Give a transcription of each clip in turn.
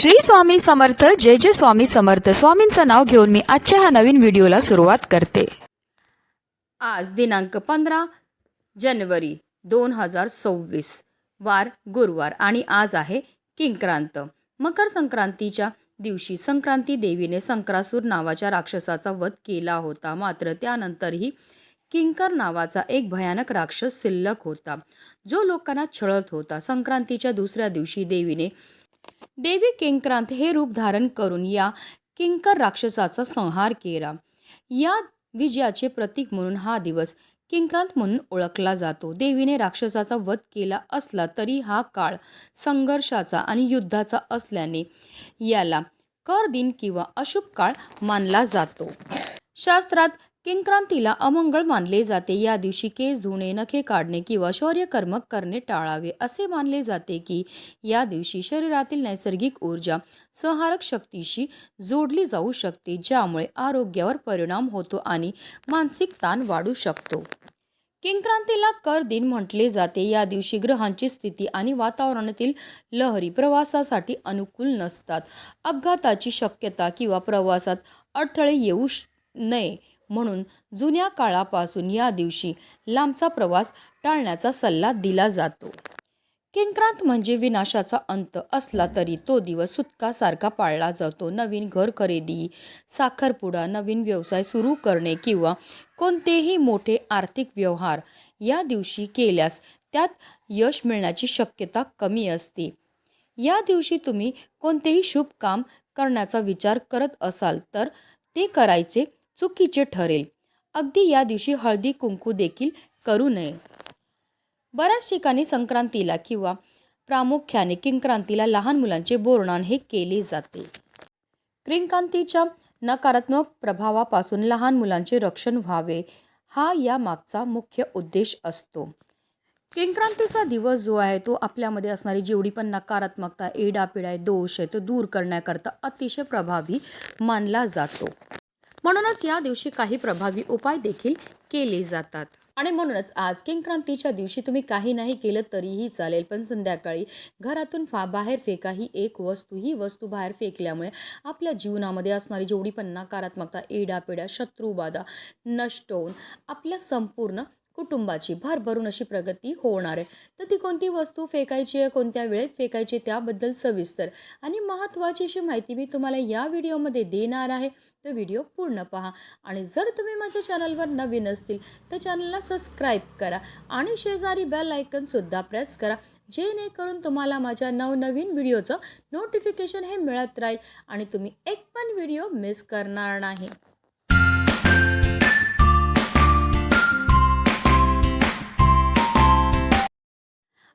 श्री स्वामी समर्थ जय जय स्वामी समर्थ. स्वामींचं नाव घेऊन मी आजच्या ह्या नवीन व्हिडिओला सुरुवात करते. आज दिनांक पंधरा जानेवारी दोन हजार सव्वीस वार गुरुवार आणि आज आहे किंक्रांत. मकर संक्रांतीच्या दिवशी संक्रांती देवीने संक्रासूर नावाच्या राक्षसाचा वध केला होता. मात्र त्यानंतरही किंकर नावाचा एक भयानक राक्षस शिल्लक होता जो लोकांना छळत होता. संक्रांतीच्या दुसऱ्या दिवशी देवीने देवी किंक्रांत हे रूप धारण करून या किंकर राक्षसाचा संहार केला. या विजयाचे प्रतीक म्हणून हा दिवस किंक्रांत म्हणून ओळखला जातो. देवीने राक्षसाचा वध केला असला तरी हा काळ संघर्षाचा आणि युद्धाचा असल्याने याला कर दिन किंवा अशुभ काळ मानला जातो. शास्त्रात किंक्रांतीला अमंगळ मानले जाते. या दिवशी केस धुणे नखे काढणे किंवा शौर्यकर्म करणे टाळावे असे मानले जाते की या दिवशी शरीरातील नैसर्गिक ऊर्जा संहारक शक्तीशी जोडली जाऊ शकते ज्यामुळे आरोग्यावर परिणाम होतो आणि मानसिक ताण वाढू शकतो. किंक्रांतीला कर दिन म्हटले जाते. या दिवशी ग्रहांची स्थिती आणि वातावरणातील लहरी प्रवासासाठी अनुकूल नसतात. अपघाताची शक्यता किंवा प्रवासात अडथळे येऊ श- नये म्हणून जुन्या काळापासून या दिवशी लांबचा प्रवास टाळण्याचा सल्ला दिला जातो. किंक्रांत म्हणजे विनाशाचा अंत असला तरी तो दिवस सुटकासारखा पाळला जातो. नवीन घर खरेदी साखरपुडा नवीन व्यवसाय सुरू करणे किंवा कोणतेही मोठे आर्थिक व्यवहार या दिवशी केल्यास त्यात यश मिळण्याची शक्यता कमी असते. या दिवशी तुम्ही कोणतेही शुभ काम करण्याचा विचार करत असाल तर ते करायचे चुकीचे ठरेल. अगदी या दिवशी हळदी कुंकू देखील करू नये. बऱ्याच ठिकाणी संक्रांतीला किंवा प्रामुख्याने किंक्रांतीला लहान मुलांचे बोरणान हे केले जाते. किंक्रांतीच्या नकारात्मक प्रभावापासून लहान मुलांचे रक्षण व्हावे हा या मागचा मुख्य उद्देश असतो. किंक्रांतीचा दिवस जो आहे तो आपल्यामध्ये असणारी जेवढी पण नकारात्मकता एडापिडा दोष आहे तो दूर करण्याकरता अतिशय प्रभावी मानला जातो. म्हणूनच या दिवशी काही प्रभावी उपाय देखील केले जातात. आणि म्हणूनच आज किंक्रांतीच्या दिवशी तुम्ही काही नाही केलं तरीही चालेल पण संध्याकाळी घरातून फा बाहेर फेका ही एक वस्तू ही वस्तू बाहेर फेकल्यामुळे आपल्या जीवनामध्ये असणारी जेवढी पण नकारात्मकता एडापिडा शत्रुबाधा नष्ट होऊन आपल्या संपूर्ण कुटुंबाची भरभरून अशी प्रगती होणार आहे. तर ती कोणती वस्तू फेकायची आहे कोणत्या वेळेत फेकायची त्याबद्दल सविस्तर आणि महत्त्वाची अशी माहिती मी तुम्हाला या व्हिडिओमध्ये देणार आहे. तर व्हिडिओ पूर्ण पहा. आणि जर तुम्ही माझ्या चॅनलवर नवीन असतील तर चॅनलला सबस्क्राईब करा आणि शेजारी बेल आयकनसुद्धा प्रेस करा. जेणेकरून तुम्हाला माझ्या नवनवीन व्हिडिओचं नोटिफिकेशन हे मिळत राहील आणि तुम्ही एक पण व्हिडिओ मिस करणार नाही.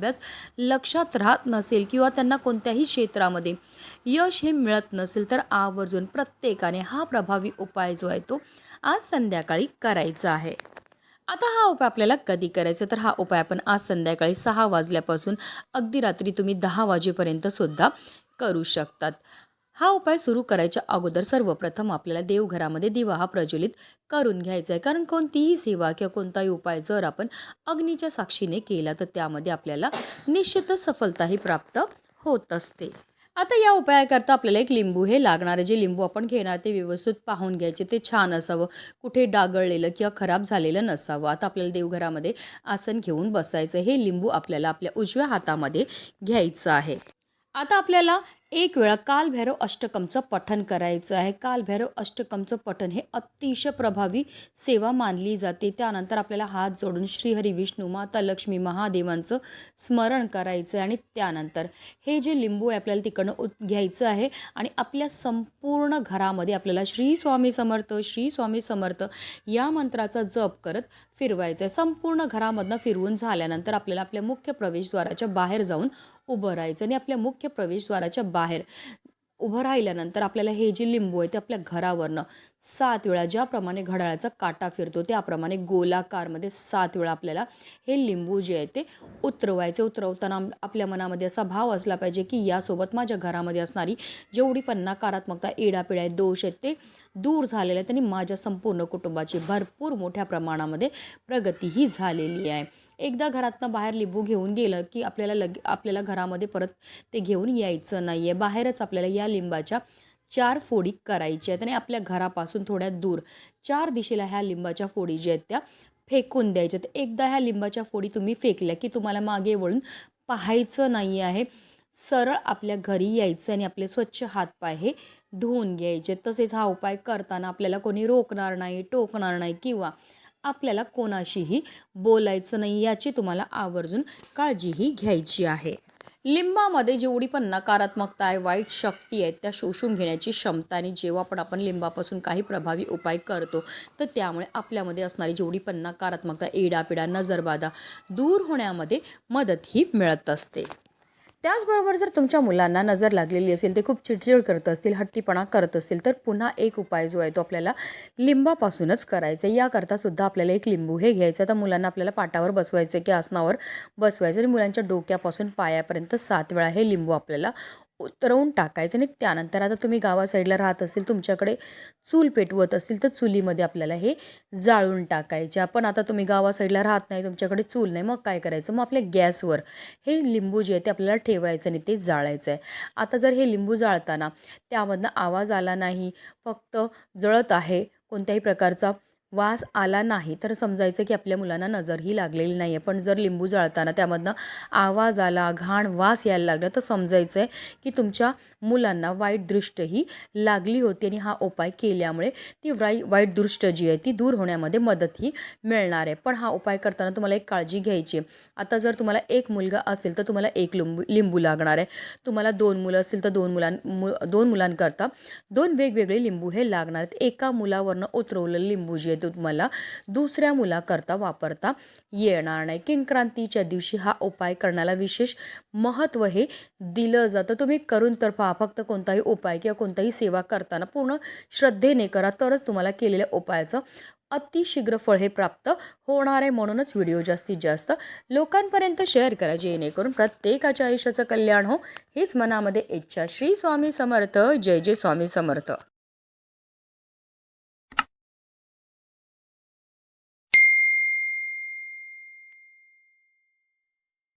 अभ्यास लक्षात राहत नसेल किंवा त्यांना कोणत्याही क्षेत्रामध्ये यश हे मिळत नसेल तर आवर्जून प्रत्येकाने हा प्रभावी उपाय जो आहे तो आज संध्याकाळी करायचा आहे. आता हा उपाय आपल्याला कधी करायचा तर हा उपाय आपण आज संध्याकाळी सहा वाजल्यापासून अगदी रात्री तुम्ही दहा वाजेपर्यंत सुद्धा करू शकतात. हा उपाय सुरू करायच्या अगोदर सर्वप्रथम आपल्याला देवघरामध्ये दिवा हा प्रज्वलित करून घ्यायचा आहे. कारण कोणतीही सेवा किंवा कोणताही उपाय जर आपण अग्नीच्या साक्षीने केला तर त्यामध्ये आपल्याला निश्चितच सफलताही प्राप्त होत असते. आता या उपायाकरता आपल्याला एक लिंबू हे लागणारे जे लिंबू आपण घेणार ते व्यवस्थित पाहून घ्यायचे. ते छान असावं. कुठे डागळलेलं किंवा खराब झालेलं नसावं. आता आपल्याला देवघरामध्ये आसन घेऊन बसायचं हे लिंबू आपल्याला आपल्या उजव्या हातामध्ये घ्यायचं आहे. आता आपल्याला एक वेळा कालभैरव अष्टकमचं पठण करायचं आहे. कालभैरव अष्टकमचं पठण हे अतिशय प्रभावी सेवा मानली जाते. त्यानंतर आपल्याला हात जोडून श्रीहरी विष्णू माता लक्ष्मी महादेवांचं स्मरण करायचं आहे. आणि त्यानंतर हे जे लिंबू आहे आपल्याला तिकडनं उत घ्यायचं आहे. आणि आपल्या संपूर्ण घरामध्ये आपल्याला श्री स्वामी समर्थ श्री स्वामी समर्थ या मंत्राचा जप करत फिरवायचं आहे. संपूर्ण घरामधनं फिरवून झाल्यानंतर आपल्याला आपल्या मुख्य प्रवेशद्वाराच्या बाहेर जाऊन उभं राहायचं आणि आपल्या मुख्य प्रवेशद्वाराच्या बाहेर उभं राहिल्यानंतर आपल्याला हे जे लिंबू आहे ते आपल्या घरावरनं सात वेळा ज्याप्रमाणे घड्याळाचा काटा फिरतो त्याप्रमाणे गोलाकारमध्ये सात वेळा आपल्याला हे लिंबू जे आहे ते उतरवायचे. उतरवताना आपल्या मनामध्ये असा भाव असला पाहिजे की यासोबत माझ्या घरामध्ये असणारी जेवढी पण नकारात्मकता एडापिडा आहेत, दोष आहेत ते दूर झालेले आहेत आणि माझ्या संपूर्ण कुटुंबाची भरपूर मोठ्या प्रमाणामध्ये प्रगतीही झालेली आहे. एकदा घरातनं बाहेर लिंबू घेऊन गेलं की आपल्याला लग आपल्याला घरामध्ये परत ते घेऊन यायचं नाही आहे बाहेरच आपल्याला या लिंबाच्या चार फोडी करायच्या आहेत आणि आपल्या घरापासून थोड्या दूर चार दिशेला ह्या लिंबाच्या फोडी ज्या आहेत त्या फेकून द्यायच्यात एकदा ह्या लिंबाच्या फोडी तुम्ही फेकल्या की तुम्हाला मागे वळून पाहायचं नाही आहे. सरळ आपल्या घरी यायचं आणि आपले स्वच्छ हातपाय हे धुवून घ्यायचे. तसेच हा उपाय करताना आपल्याला कोणी रोखणार नाही टोकणार नाही किंवा आपल्याला कोणाशीही बोलायचं नाही याची तुम्हाला आवर्जून काळजीही घ्यायची आहे. लिंबामध्ये जेवढी पण नकारात्मकता आहे वाईट शक्ती आहे त्या शोषून घेण्याची क्षमता आणि जेव्हा पण आपण लिंबापासून काही प्रभावी उपाय करतो तर त्यामुळे आपल्यामध्ये असणारी जेवढी पण नकारात्मकता एडापिडा नजरबाधा दूर होण्यामध्ये मदतही मिळत असते. त्याचबरोबर जर तुमच्या मुलांना नजर लागलेली असेल ते खूप चिडचिड करत असतील हट्टीपणा करत असतील तर पुन्हा एक उपाय जो आहे तो आपल्याला लिंबापासूनच करायचा आहे. याकरता सुद्धा आपल्याला एक लिंबू हे घ्यायचं तर मुलांना आपल्याला पाटावर बसवायचं की आसनावर बसवायचं आणि मुलांच्या डोक्यापासून पायापर्यंत सात वेळा हे लिंबू आपल्याला उतरवून टाकायचं आणि त्यानंतर आता तुम्ही गावा साईडला राहत असेल तुमच्याकडे चूल पेटवत असतील तर चुलीमध्ये आपल्याला हे जाळून टाकायचे. आपण आता तुम्ही गावा साईडला राहत नाही तुमच्याकडे चूल नाही मग काय करायचं? मग आपल्या गॅसवर हे लिंबू जे आहे ते आपल्याला ठेवायचं आणि ते जाळायचं आहे आता जर हे लिंबू जाळताना त्यामधनं आवाज आला नाही फक्त जळत आहे कोणत्याही प्रकारचा वास आला नाही तर समजायचं की आपल्या मुलांना नजरही लागलेली नाही आहे पण जर लिंबू जाळताना त्यामधनं आवाज आला घाण वास यायला लागला तर समजायचं आहे की तुमच्या मुलांना वाईट दृष्टही लागली होती आणि हा उपाय केल्यामुळे ती वाई वाईट दृष्ट जी आहे ती दूर होण्यामध्ये मदतही मिळणार आहे. पण हा उपाय करताना तुम्हाला एक काळजी घ्यायची आहे. आता जर तुम्हाला एक मुलगा असेल तर तुम्हाला एक लिंबू लिंबू लागणार आहे. तुम्हाला दोन मुलं असतील तर दोन मुलां मु दोन मुलांकरता दोन वेगवेगळे लिंबू हे लागणार आहेत. एका मुलावरनं उतरवलेलं लिंबू जे आहे तो तुम्हाला दुसऱ्या मुलाकरता वापरता येणार नाही. किंक्रांतीच्या दिवशी हा उपाय करण्याला विशेष महत्त्व हे दिलं जातं. तुम्ही करून तर पहा फक्त कोणताही उपाय किंवा कोणताही सेवा करताना पूर्ण श्रद्धेने करा तरच तुम्हाला केलेल्या उपायाचं अतिशीघ्र फळ हे प्राप्त होणार आहे म्हणूनच व्हिडिओ जास्तीत जास्त लोकांपर्यंत शेअर करा जेणेकरून प्रत्येकाच्या आयुष्याचं कल्याण हो. हेच मनामध्ये इच्छा. श्री स्वामी समर्थ. जय जय स्वामी समर्थ.